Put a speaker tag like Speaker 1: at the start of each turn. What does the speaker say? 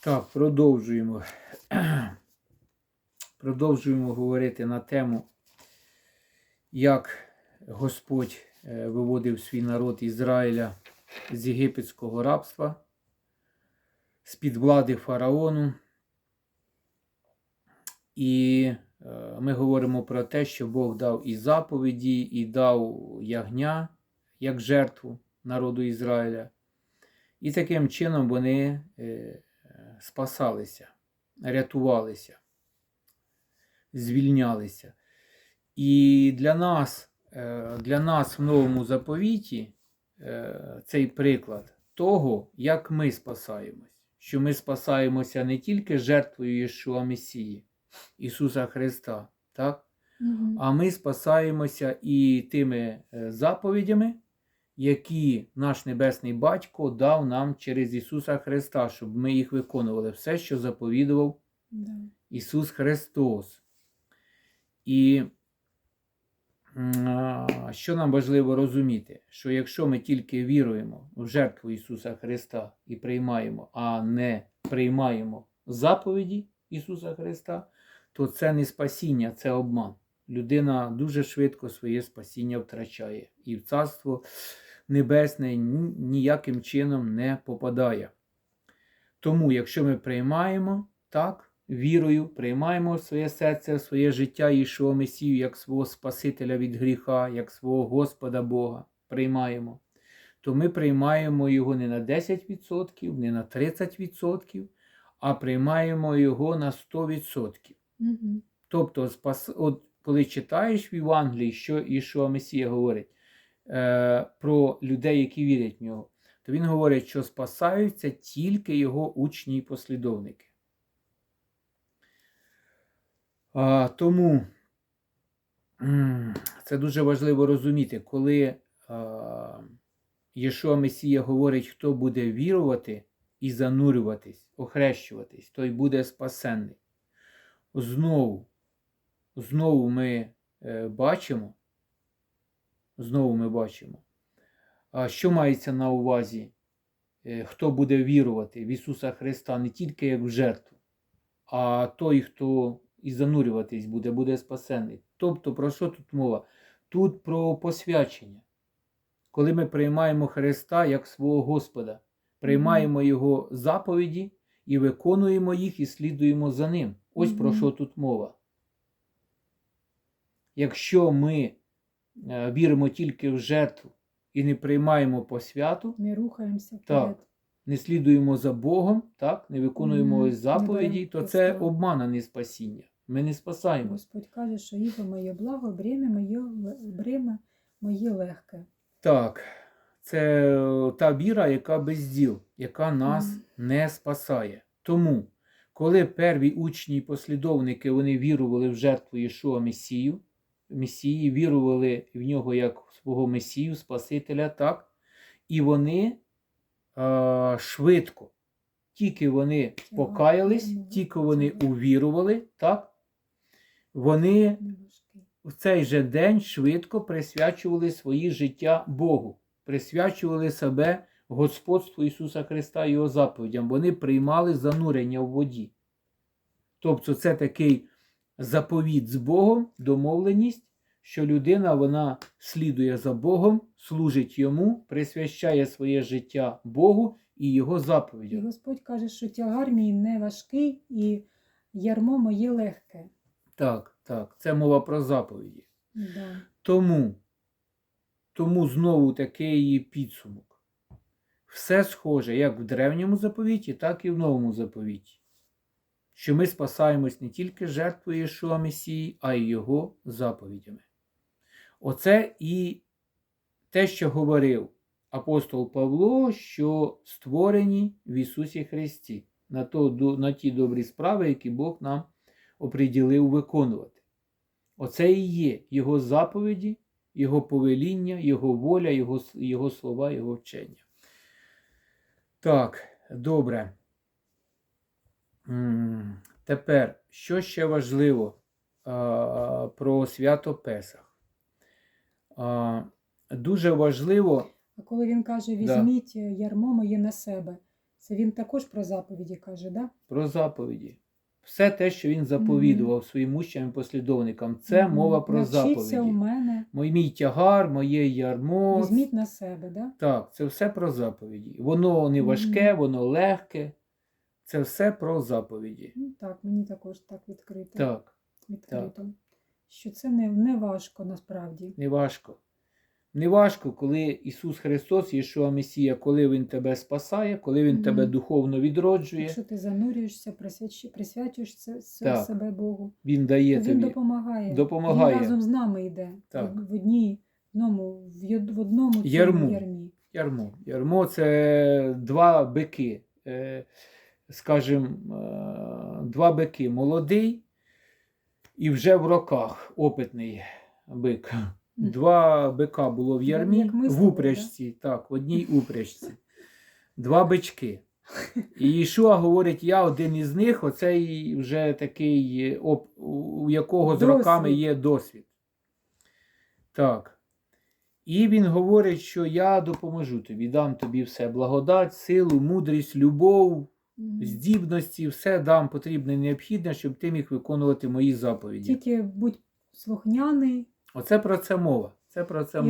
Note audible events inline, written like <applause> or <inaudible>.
Speaker 1: Так, продовжуємо. <clears throat> Продовжуємо говорити на тему, як Господь е, виводив свій народ Ізраїля з єгипетського рабства, з-під влади фараону. І е, ми говоримо про те, що Бог дав і заповіді, і дав ягня як жертву народу Ізраїля. І таким чином вони е, спасалися, рятувалися, звільнялися. І для нас, е, для нас в новому заповіті е, цей приклад того, як ми спасаємось, що ми спасаємося не тільки жертвою Єшуа Месії, Ісуса Христа, так?
Speaker 2: Мгм.
Speaker 1: а ми спасаємося і тими е, заповідями, які наш Небесний Батько дав нам через Ісуса Христа, щоб ми їх виконували. Все, що заповідував
Speaker 2: Да.
Speaker 1: Ісус Христос. І що нам важливо розуміти, що якщо ми тільки віруємо в жертву Ісуса Христа і приймаємо, а не приймаємо заповіді Ісуса Христа, то це не спасіння, це обман. Людина дуже швидко своє спасіння втрачає і в Царство Небесне ніяким чином не попадає. Тому, якщо ми приймаємо так, вірою, приймаємо в своє серце, в своє життя Ішого Месію як свого Спасителя від гріха, як свого Господа Бога, приймаємо, то ми приймаємо його не на 10%, не на 30%, а приймаємо його на 100%.
Speaker 2: Мгм.
Speaker 1: Тобто, от коли читаєш в Євангелії, що Ішуа Месія говорить е, про людей, які вірять в нього, то він говорить, що спасаються тільки його учні і послідовники. А, тому це дуже важливо розуміти, коли а, Єшуа Месія говорить, хто буде вірувати і занурюватись, охрещуватись, той буде спасенний. Знову, знову ми е, бачимо, знову ми бачимо, а що мається на увазі, е, хто буде вірувати в Ісуса Христа не тільки як в жертву, а той, хто і занурюватись буде, буде спасений. Тобто, про що тут мова? Тут про посвячення. Коли ми приймаємо Христа як свого Господа, приймаємо Його заповіді і виконуємо їх і слідуємо за Ним. Ось про що тут мова. Якщо ми віримо тільки в жертву і не приймаємо посвяту,
Speaker 2: Ми рухаємося
Speaker 1: Так. не слідуємо за Богом, так, не виконуємо ось заповіді, то це обман, а не спасіння. Ми не спасаємось.
Speaker 2: Господь каже, що іго моє благо, бремя моє, бремя моє легке.
Speaker 1: Так, це е, та віра, яка без діл, яка нас
Speaker 2: Мгм.
Speaker 1: не спасає. Тому, коли перві учні і послідовники вони вірували в жертву Єшуа Месію, Месії, вірували в нього як в свого Месію, Спасителя, так, і вони е, швидко, тільки вони покаялись, тільки вони увірували, так, вони в цей же день швидко присвячували свої життя Богу, присвячували себе господству Ісуса Христа і Його заповідям. Вони приймали занурення в воді. Тобто це такий заповіт з Богом, домовленість, що людина вона слідує за Богом, служить йому, присвящає своє життя Богу і Його
Speaker 2: І. Господь каже, що тягар мій не важкий і ярмо моє легке.
Speaker 1: Так, так, це мова про заповіді.
Speaker 2: Да.
Speaker 1: Тому, тому знову такий підсумок. Все схоже як в древньому заповіті, так і в новому заповіті. Що ми спасаємось не тільки жертвою Єшуа Месії, а й Його заповідями. Оце і те, що говорив апостол Павло, що створені в Ісусі Христі на, то, на ті добрі справи, які Бог нам оприділив виконувати. Оце і є Його заповіді, Його повеління, Його воля, Його, Його слова, Його вчення. Так, добре. Тепер, що ще важливо про свято Песах? Дуже важливо
Speaker 2: А коли він каже,
Speaker 1: Да.
Speaker 2: візьміть ярмо моє на себе, Це він також про заповіді каже, да?
Speaker 1: про заповіді. Все те, що він заповідував своїм учням і послідовникам, це
Speaker 2: Мгм.
Speaker 1: мова про
Speaker 2: Навчіться у мене,
Speaker 1: Мой мій тягар, моє ярмо.
Speaker 2: візьміть на себе, да?
Speaker 1: Так, це все про заповіді. Воно не важке,
Speaker 2: Мгм.
Speaker 1: воно легке. Це все про заповіді.
Speaker 2: Ну, так, мені також так відкрито.
Speaker 1: Так,
Speaker 2: відкрито. Що це не, не важко насправді.
Speaker 1: не важко. Не важко, коли Ісус Христос, Єшуа Месія, коли Він тебе спасає, коли Він
Speaker 2: Мгм.
Speaker 1: тебе духовно відроджує,
Speaker 2: Якщо ти занурюєшся, присвячуєш
Speaker 1: Так.
Speaker 2: себе Богу,
Speaker 1: Він
Speaker 2: то
Speaker 1: дає
Speaker 2: він допомагає.
Speaker 1: Допомагає.
Speaker 2: Він разом з нами йде.
Speaker 1: Так.
Speaker 2: В, одній, в одному, в, одному ярмі.
Speaker 1: Ярмо. Ярмо це два бики. Скажімо, е, два бики. Молодий і вже в роках опитний бик. Два бика було в ярмі,
Speaker 2: ми з
Speaker 1: в упряжці, так, в одній упряжці. Два бички. І Ішуа говорить, я один із них, оцей вже такий, у якого з роками є досвід. Так. І він говорить, що я допоможу тобі, дам тобі все благодать, силу, мудрість, любов. Здібності, все дам потрібне і необхідне, щоб ти міг виконувати мої заповіді.
Speaker 2: Тільки будь слухняний
Speaker 1: Оце про це мова. Це про це мова.